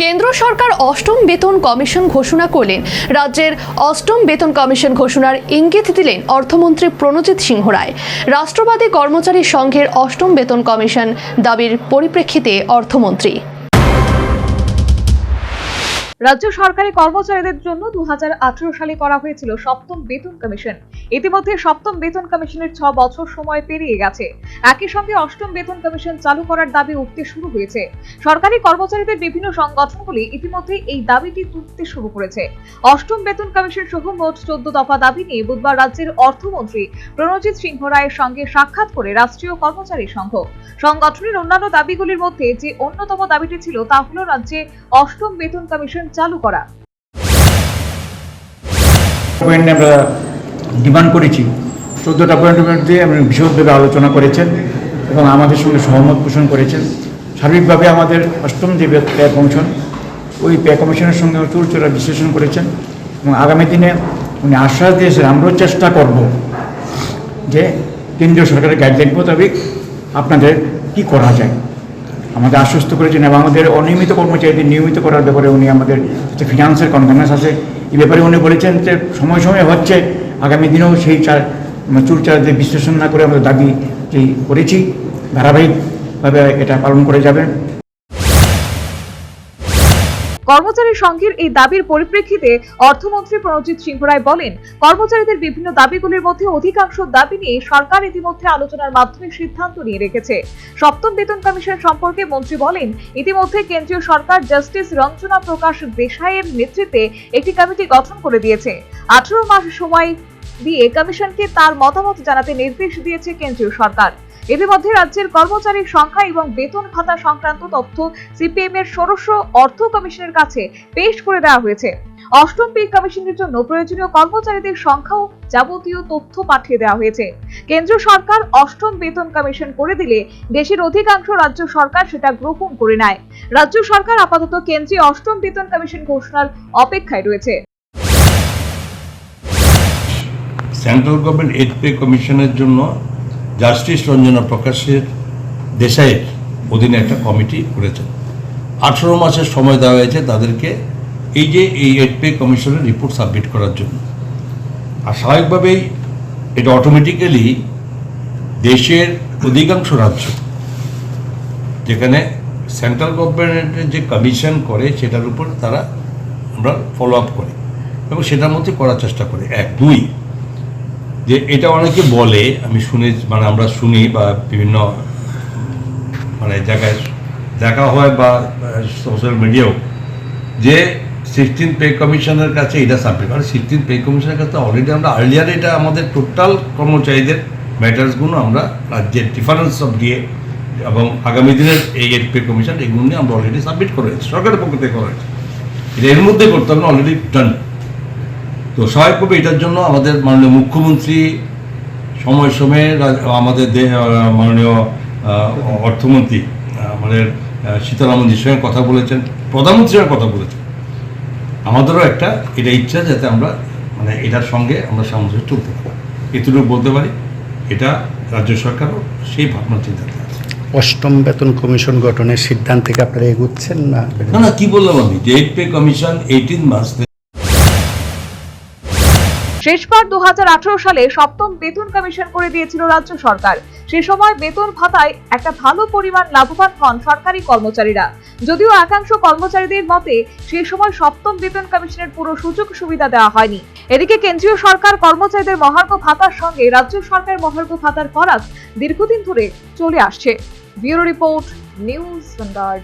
কেন্দ্র সরকার অষ্টম বেতন কমিশন ঘোষণা করলেন। রাজ্যের অষ্টম বেতন কমিশন ঘোষণার ইঙ্গিত দিলেন অর্থমন্ত্রী প্রণজিৎ সিংহ রায়। রাষ্ট্রবাদী কর্মচারী সংঘের অষ্টম বেতন কমিশন দাবির পরিপ্রেক্ষিতে অর্থমন্ত্রী। রাজ্য সরকারি কর্মচারীদের জন্য দু হাজার আঠারো সালে করা হয়েছিল সপ্তম বেতন কমিশন। ইতিমধ্যে সপ্তম বেতন কমিশনের ছ বছর সময় পেরিয়ে গেছে। একই সঙ্গে অষ্টম বেতন কমিশন চালু করার দাবি উঠতে শুরু হয়েছে। সরকারি কর্মচারীদের বিভিন্ন সংগঠনগুলি ইতিমধ্যে এই দাবিটি তুলতে শুরু করেছে। অষ্টম বেতন কমিশন সহ মোট চোদ্দ দফা দাবি নিয়ে বুধবার রাজ্যের অর্থমন্ত্রী প্রণজিৎ সিংহ রায়ের সঙ্গে সাক্ষাৎ করে রাষ্ট্রীয় কর্মচারী সংঘ। সংগঠনের অন্যান্য দাবিগুলির মধ্যে যে অন্যতম দাবিটি ছিল তা হল রাজ্যে অষ্টম বেতন কমিশন চালু করা। আমরা ডিমান্ড করেছি। চোদ্দোটা পয়েন্টের মধ্যে আপনি বিশদভাবে আলোচনা করেছেন এবং আমাদের সঙ্গে সহমত পোষণ করেছেন। সার্বিকভাবে আমাদের অষ্টম যে পে কমিশন, ওই পে কমিশনের সঙ্গে চুলচোরা বিশ্লেষণ করেছেন এবং আগামী দিনে উনি আশ্বাস দিয়েছেন আমরাও চেষ্টা করব যে কেন্দ্রীয় সরকারের গাইডলাইন মোতাবেক আপনাদের কি করা যায়। আমাদের আশ্বস্ত করেছেন এবং আমাদের অনিয়মিত কর্মচারীদের নিয়মিত করার ব্যাপারে উনি আমাদের যে ফিনান্সের কনফারেন্স আছে এই ব্যাপারে উনি বলেছেন যে সময় সময় হচ্ছে আগামী দিনেও সেই চার চুলচারদের বিশ্লেষণ না করে আমরা দাবি করেছি, ধারাবাহিকভাবে এটা পালন করে যাবেন কর্মচারী সংঘের এই দাবির পরিপ্রেক্ষিতে অর্থমন্ত্রী প্রণজিৎ সিংহ রায় বলেন, কর্মচারীদের বিভিন্ন দাবিগুলির মধ্যে অধিকাংশ দাবি নিয়ে সরকার ইতিমধ্যে আলোচনার মাধ্যমে সিদ্ধান্ত নিয়ে রেখেছে। সপ্তম বেতন কমিশন সম্পর্কে মন্ত্রী বলেন, ইতিমধ্যে কেন্দ্রীয় সরকার জাস্টিস রঞ্জনা প্রকাশ দেশাইয়ের নেতৃত্বে একটি কমিটি গঠন করে দিয়েছে। আঠারো মাস সময় দিয়ে কমিশনকে তার মতামত জানাতে নির্দেশ দিয়েছে কেন্দ্রীয় সরকার। ইতিমধ্যে রাজ্যের কর্মচারীর সংখ্যা এবং বেতন ভাতা সংক্রান্ত তথ্য সিপিএম এর ষোড়শ অর্থ কমিশনের কাছে পেশ করে দেওয়া হয়েছে। অষ্টম পে কমিশনের জন্য প্রয়োজনীয় কর্মচারীদের সংখ্যাও যাবতীয় তথ্য পাঠিয়ে দেওয়া হয়েছে। কেন্দ্র সরকার অষ্টম বেতন কমিশন করে দিলে দেশের অধিকাংশ রাজ্য সরকার সেটা গ্রহণ করে নেয়। রাজ্য সরকার আপাতত কেন্দ্রীয় অষ্টম বেতন কমিশন ঘোষণার অপেক্ষায় রয়েছে। সেন্ট্রাল গভর্নমেন্ট এইড পে কমিশনের জন্য জাস্টিস রঞ্জনা প্রকাশের দেশাইয়ের অধীনে একটা কমিটি করেছেন আঠেরো মাসের সময় দেওয়া হয়েছে তাদেরকে এই যে এই এইড পে কমিশনের রিপোর্ট সাবমিট করার জন্য। আর স্বাভাবিকভাবেই এটা অটোমেটিক্যালি দেশের অধিকাংশ রাজ্য, যেখানে সেন্ট্রাল গভর্নমেন্টের যে কমিশন করে সেটার উপর তারা আমরা ফলো আপ করি এবং সেটার মধ্যে করার চেষ্টা করি। এক, দুই যে এটা অনেকে বলে, আমি শুনে মানে আমরা শুনি বা বিভিন্ন মানে জায়গায় দেখা হয় বা সোশ্যাল মিডিয়াও যে সিক্সটিন পে কমিশনের কাছে এটা সাবমিট মানে সিক্সটিন পে কমিশনের কাছে অলরেডি আমরা আর্লিয়ার এটা আমাদের টোটাল কর্মচারীদের ম্যাটার্সগুলো আমরা রাজ্যের ডিফারেন্স অফ দিয়ে এবং আগামী দিনের এই এইট পে কমিশন এগুলো নিয়ে আমরা অলরেডি সাবমিট করে হয়েছি সরকারের পক্ষ থেকে করা হয়েছে এটা এর মধ্যে করতে হবে অলরেডি ডান তো স্বাভাবিকভাবে এটার জন্য আমাদের মাননীয় মুখ্যমন্ত্রী সময় সময়ে আমাদের মাননীয় অর্থমন্ত্রী আমাদের সীতারামনজির সঙ্গে কথা বলেছেন প্রধানমন্ত্রীর সঙ্গে কথা বলেছেন। আমাদেরও একটা এটা ইচ্ছা যাতে আমরা মানে এটার সঙ্গে আমরা সামঞ্জস্য চলতে পারি। এতটুকু বলতে পারি এটা রাজ্য সরকারও সেই ভাবনা চিন্তাতে আছে। অষ্টম বেতন কমিশন গঠনের সিদ্ধান্ত থেকে আপনারা এগুচ্ছেন না? না না কি বললাম আমি? যে এইট পে কমিশন এইটিন মাস শেষবার দু হাজার আঠেরো সালে সপ্তম বেতন কমিশন করে দিয়েছিল রাজ্য সরকার। সে সময় বেতন ভাতায় একটা ভালো পরিমাণ লাভবান হন সরকারি কর্মচারীরা। যদিও একাংশ কর্মচারীদের মতে, সে সময় সপ্তম বেতন কমিশনের পুরো সুযোগ সুবিধা দেওয়া হয়নি। এদিকে কেন্দ্রীয় সরকার কর্মচারীদের মহার্ঘ ভাতার সঙ্গে রাজ্য সরকার মহার্ঘ ভাতার ফরাক দীর্ঘদিন ধরে চলে আসছে। Bureau report, news vanguard